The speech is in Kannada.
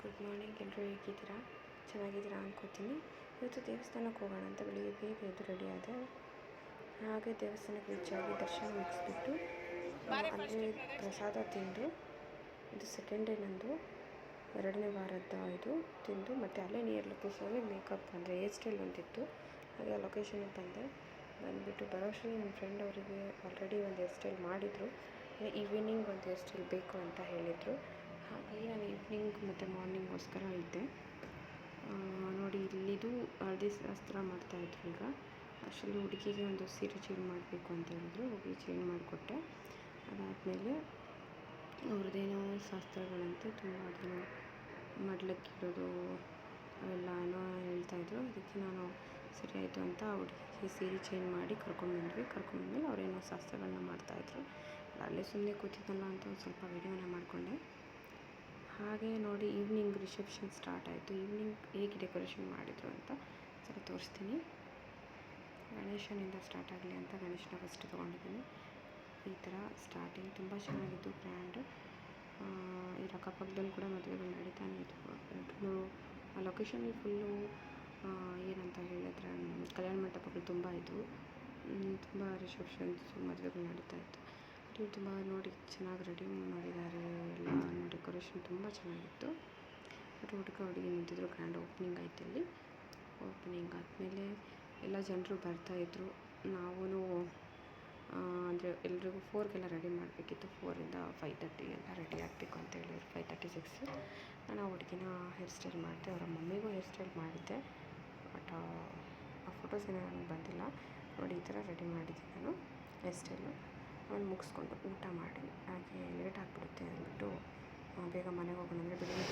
ಗುಡ್ ಮಾರ್ನಿಂಗ್ ಎಲ್ಲರೂ ಹೇಗಿದ್ದೀರಾ? ಚೆನ್ನಾಗಿದ್ದೀರಾ ಅನ್ಕೋತೀನಿ. ಇವತ್ತು ದೇವಸ್ಥಾನಕ್ಕೆ ಹೋಗೋಣ ಅಂತ ಬೆಳಿಗ್ಗೆ ಬೇಗ ಎದ್ದು ರೆಡಿ ಆದೆ. ಹಾಗೆ ದೇವಸ್ಥಾನಕ್ಕೆ ಹೆಚ್ಚಾಗಿ ದರ್ಶನ ಮುಗಿಸ್ಬಿಟ್ಟು ಅಲ್ಲಿ ಪ್ರಸಾದ ತಿಂದು ಇದು ಸೆಕೆಂಡ್ ಡೇ ನಂದು ಎರಡನೇ ವಾರದ ಇದು ತಿಂದು ಮತ್ತು ಅಲ್ಲೇ ನಿಯರ್ ಲೊಕೇಶನಲ್ಲಿ ಮೇಕಪ್ ಅಂದರೆ ಹೇರ್ ಸ್ಟೈಲ್ ಒಂದಿತ್ತು. ಹಾಗೆ ಆ ಲೊಕೇಶನಿಗೆ ಬಂದೆ. ಬಂದುಬಿಟ್ಟು ಬರೋಷ್ಟರಲ್ಲಿ ನನ್ನ ಫ್ರೆಂಡ್ ಅವರಿಗೆ ಆಲ್ರೆಡಿ ಒಂದು ಹೇರ್ ಸ್ಟೈಲ್ ಮಾಡಿದರು. ಈವ್ನಿಂಗ್ ಒಂದು ಹೇರ್ ಸ್ಟೈಲ್ ಬೇಕು ಅಂತ ಹೇಳಿದರು. ಹಾಗಾಗಿ ನಾನು ಈವ್ನಿಂಗ್ ಮತ್ತು ಮಾರ್ನಿಂಗೋಸ್ಕರ ಇದ್ದೆ. ನೋಡಿ, ಇಲ್ಲಿದು ಹಳದಿ ಶಾಸ್ತ್ರ ಮಾಡ್ತಾಯಿದ್ರು ಈಗ. ಅಷ್ಟರಲ್ಲಿ ಹುಡುಗಿಗೆ ಒಂದು ಸೀರೆ ಚೇಂಜ್ ಮಾಡಬೇಕು ಅಂತ ಹೇಳಿದ್ರು. ಹೋಗಿ ಚೇಂಜ್ ಮಾಡಿಕೊಟ್ಟೆ. ಅದಾದಮೇಲೆ ಅವ್ರದ್ದೇನೋ ಶಾಸ್ತ್ರಗಳಂತೆ ತುಂಬ ಅದೇನೋ ಮಡ್ಲಕ್ಕಿಡೋದು ಅವೆಲ್ಲ ಏನೋ ಹೇಳ್ತಾಯಿದ್ರು ಅದಕ್ಕೆ ನಾನು ಸರಿ ಆಯಿತು ಅಂತ ಹುಡುಗಿಗೆ ಸೀರೆ ಚೇಂಜ್ ಮಾಡಿ ಕರ್ಕೊಂಡ್ಬಂದ್ವಿ ಕರ್ಕೊಂಡ್ಬಂದ್ಮೇಲೆ ಅವರೇನೋ ಶಾಸ್ತ್ರಗಳನ್ನ ಮಾಡ್ತಾಯಿದ್ರು ಅಲ್ಲೇ ಸುಮ್ಮನೆ ಕೂತಿದ್ದಲ್ಲ ಅಂತ ಒಂದು ಸ್ವಲ್ಪ ವಿಡಿಯೋನ ಮಾಡಿಕೊಂಡೆ. ಹಾಗೆ ನೋಡಿ ಈವ್ನಿಂಗ್ ರಿಸೆಪ್ಷನ್ ಸ್ಟಾರ್ಟ್ ಆಯಿತು. ಈವ್ನಿಂಗ್ ಹೇಗೆ ಡೆಕೋರೇಷನ್ ಮಾಡಿದರು ಅಂತ ಸಲ ತೋರಿಸ್ತೀನಿ. ಗಣೇಶನಿಂದ ಸ್ಟಾರ್ಟ್ ಆಗಲಿ ಅಂತ ಗಣೇಶನ ಫಸ್ಟ್ ತೊಗೊಂಡಿದ್ದೀನಿ. ಈ ಥರ ಸ್ಟಾರ್ಟಿಂಗ್ ತುಂಬ ಚೆನ್ನಾಗಿತ್ತು ಗ್ರ್ಯಾಂಡು ಇಲ್ಲಿ ಅಕ್ಕಪಕ್ಕದಲ್ಲಿ ಕೂಡ ಮದುವೆಗಳು ನಡೀತಾನೆ ಇತ್ತು. ಲೊಕೇಶನಲ್ಲಿ ಫುಲ್ಲು ಏನಂತ ಹೇಳಿದ್ರೆ ಕಲ್ಯಾಣ ಮಂಟಪಗಳು ತುಂಬ ಇದ್ವು. ಮ್, ತುಂಬ ರಿಸೆಪ್ಷನ್ಸು ಮದುವೆಗಳು ನಡೀತಾ ಇತ್ತು. ತುಂಬ ನೋಡಿ ಚೆನ್ನಾಗಿ ರೆಡಿ ಮಾಡಿದ್ದಾರೆ. ಡೆಕೋರೇಷನ್ ತುಂಬ ಚೆನ್ನಾಗಿತ್ತು. ಬಟ್ ಹುಡುಗ ಹುಡುಗಿ ನಿಂತಿದ್ರು ಗ್ರ್ಯಾಂಡ್ ಓಪನಿಂಗ್ ಆಯ್ತು ಇಲ್ಲಿ ಓಪನಿಂಗ್ ಆದಮೇಲೆ ಎಲ್ಲ ಜನರು ಬರ್ತಾಯಿದ್ರು ನಾವೂ ಅಂದರೆ ಎಲ್ರಿಗೂ ಫೋರ್ಗೆಲ್ಲ ರೆಡಿ ಮಾಡಬೇಕಿತ್ತು. ಫೋರಿಂದ ಫೈವ್ ತರ್ಟಿ ಎಲ್ಲ ರೆಡಿ ಆಗಬೇಕು ಅಂತ ಹೇಳಿದ್ರು. ಫೈವ್ ತರ್ಟಿ ಸಿಕ್ಸ್ ನಾನು ಆ ಹುಡುಗಿನ ಹೇರ್ ಸ್ಟೈಲ್ ಮಾಡಿದೆ. ಅವರ ಮಮ್ಮಿಗೂ ಹೇರ್ ಸ್ಟೈಲ್ ಮಾಡಿದ್ದೆ. ಬಟ್ ಆ ಫೋಟೋಸ್ ಏನೋ ನನಗೆ ಬಂದಿಲ್ಲ. ನೋಡಿ ಈ ಥರ ರೆಡಿ ಮಾಡಿದ್ದೆ ನಾನು ಹೇರ್ ಸ್ಟೈಲು ಅವನು ಮುಗಿಸ್ಕೊಂಡು ಊಟ ಮಾಡಿ ಹಾಗೆ ಲೇಟ್ ಆಗಿಬಿಡುತ್ತೆ ಅಂದ್ಬಿಟ್ಟು ಆ, ಬೇಗ ಮನೆಗೆ ಹೋಗೋಣ ಅಂದರೆ ಬೆಳಿಗ್ಗೆ